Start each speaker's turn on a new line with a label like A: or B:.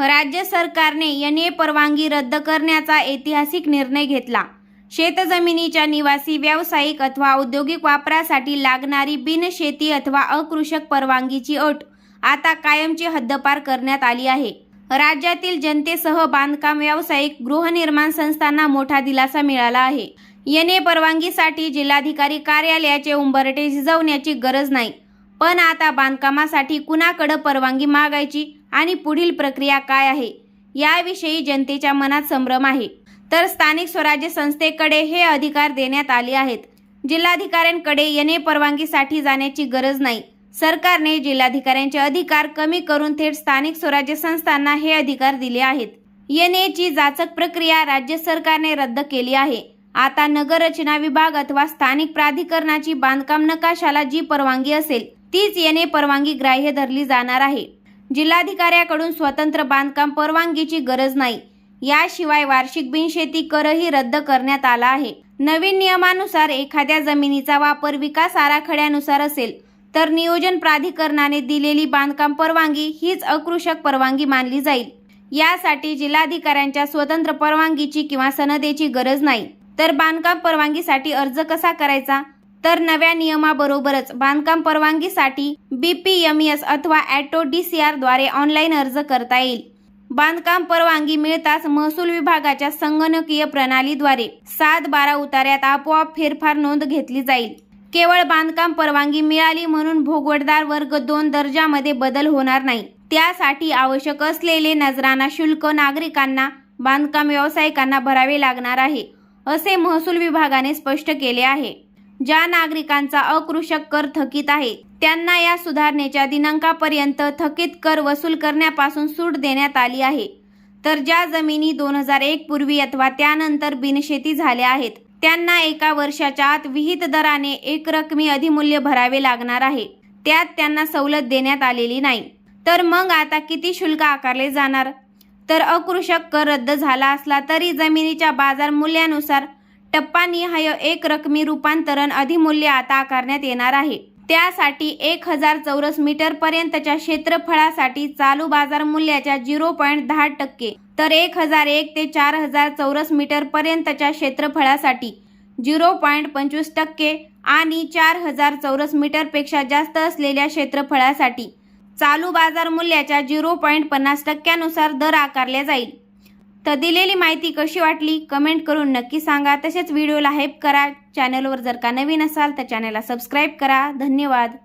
A: राज्य सरकारने N A परवानगी रद्द करण्याचा ऐतिहासिक निर्णय घेतला. शेतजमिनीच्या निवासी व्यावसायिक अथवा औद्योगिक वापरासाठी लागणारी बिनशेती अथवा अकृषक परवानगीची अट आता कायमची हद्दपार करण्यात आली आहे. राज्यातील जनतेसह बांधकाम व्यावसायिक गृहनिर्माण संस्थांना मोठा दिलासा मिळाला आहे. येणे ए परवानगीसाठी जिल्हाधिकारी कार्यालयाचे उंबरटे झिजवण्याची गरज नाही. पण आता बांधकामासाठी कुणाकडं परवानगी मागायची? आणि पुढील प्रक्रिया काय आहे? याविषयी जनतेच्या मनात संभ्रम आहे. तर स्थानिक स्वराज्य संस्थेकडे हे अधिकार देण्यात आले आहेत. जिल्हाधिकाऱ्यांकडे येणे परवानगीसाठी जाण्याची गरज नाही. सरकारने जिल्हाधिकाऱ्यांचे अधिकार कमी करून थेट स्थानिक स्वराज्य संस्थांना हे अधिकार दिले आहेत. एन जाचक प्रक्रिया राज्य सरकारने रद्द केली आहे. आता नगररचना विभाग अथवा स्थानिक प्राधिकरणाची बांधकाम नकाशाला जी परवानगी असेल तीच येणे परवानगी ग्राह्य धरली जाणार आहे. जिल्हाधिकाऱ्याकडून स्वतंत्र बांधकाम परवानगीची गरज नाही. याशिवाय वार्षिक बिनशेती करही रद्द करण्यात आला आहे. नवीन नियमानुसार एखाद्या जमिनीचा वापर विकास आराखड्यानुसार असेल तर नियोजन प्राधिकरणाने दिलेली बांधकाम परवानगी हीच अकृषक परवानगी मानली जाईल. यासाठी जिल्हाधिकाऱ्यांच्या स्वतंत्र परवानगीची किंवा सनदेची गरज नाही. तर बांधकाम परवानगीसाठी अर्ज कसा करायचा? तर नव्या नियमाबरोबरच बांधकाम परवानगीसाठी बी पी एम एस अथवा ॲटो डी सी आरद्वारे ऑनलाईन अर्ज करता येईल. बांधकाम परवानगी मिळताच महसूल विभागाच्या संगणकीय प्रणालीद्वारे सात बारा उतार्यात आपोआप फेरफार नोंद घेतली जाईल. केवळ बांधकाम परवानगी मिळाली म्हणून भोगवटदार वर्ग दोन दर्जामध्ये बदल होणार नाही. त्यासाठी आवश्यक असलेले नजराना शुल्क नागरिकांना बांधकाम व्यावसायिकांना भरावे लागणार आहे असे महसूल विभागाने स्पष्ट केले आहे. ज्या नागरिकांचा अकृषक कर थकीत आहे त्यांना या सुधारणेच्या दिनांकापर्यंत थकीत कर वसूल करण्यापासून सूट देण्यात आली आहे. तर ज्या जमिनी दोन हजार एक पूर्वी अथवा त्यानंतर बिनशेती झाल्या आहेत त्यांना एका वर्षाच्या आत विहित दराने एक रकमी अधिमूल्य भरावे लागणार आहे. त्यात त्यांना सवलत देण्यात आलेली नाही. तर मग आता किती शुल्क आकारले जाणार? तर अकृषक कर रद्द झाला असला तरी जमिनीच्या बाजार मूल्यानुसार टप्पानिहाय एक रकमी रूपांतरण अधिमूल्य आता आकारण्यात येणार आहे. त्यासाठी एक हजार चौरस मीटर पर्यंतच्या क्षेत्रफळासाठी चालू बाजार मूल्याच्या झिरो पॉईंट दहा टक्के तर एक हजार एक ते चार हजार चौरस मीटर पर्यंतच्या क्षेत्रफळासाठी झिरो पॉईंट पंचवीस टक्के आणि चार हजार चौरस मीटरपेक्षा जास्त असलेल्या क्षेत्रफळासाठी चालू बाजार मूल्याच्या झिरो पॉईंट पन्नास टक्क्यानुसार दर आकारले जाईल. तर दिलेली माहिती कशी वाटली कमेंट करून नक्की सांगा. तसेच व्हिडिओला हेल्प करा. चॅनलवर जर का नवीन असाल तर चॅनलला सबस्क्राईब करा. धन्यवाद.